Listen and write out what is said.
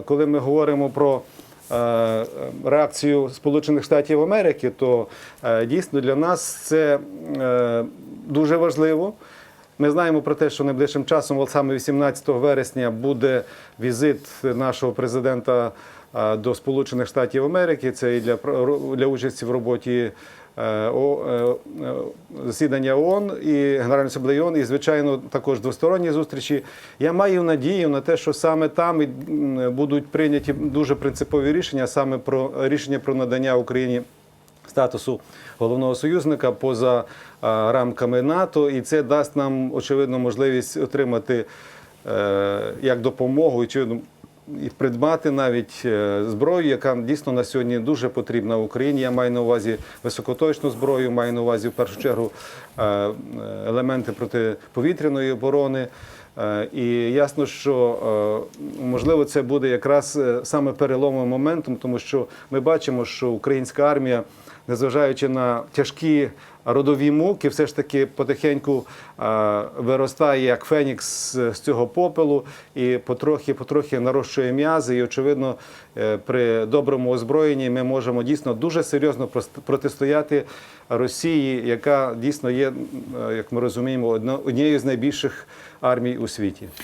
коли ми говоримо про е, реакцію Сполучених Штатів Америки, то е, дійсно для нас це е, дуже важливо. Ми знаємо про те, що найближчим часом, от саме 18 вересня, буде візит нашого президента до Сполучених Штатів Америки. Це і для, для участі в роботі засідання ООН і Генеральної асамблеї ООН, і звичайно також двосторонні зустрічі. Я маю надію на те, що саме там будуть прийняті дуже принципові рішення, саме про рішення про надання Україні статусу головного союзника поза рамками НАТО, і це дасть нам очевидно можливість отримати е, як допомогу очевидно, і придбати навіть е, зброю, яка дійсно на сьогодні дуже потрібна в Україні. Я маю на увазі високоточну зброю, маю на увазі в першу чергу е, елементи протиповітряної оборони. Е, І ясно, що е, можливо це буде якраз е, саме переломовим моментом, тому що ми бачимо, що українська армія, незважаючи на тяжкі родові муки, все ж таки потихеньку виростає як фенікс з цього попелу і потрохи, потрохи нарощує м'язи. І очевидно, при доброму озброєнні ми можемо дійсно дуже серйозно протистояти Росії, яка дійсно є, як ми розуміємо, однією з найбільших армій у світі.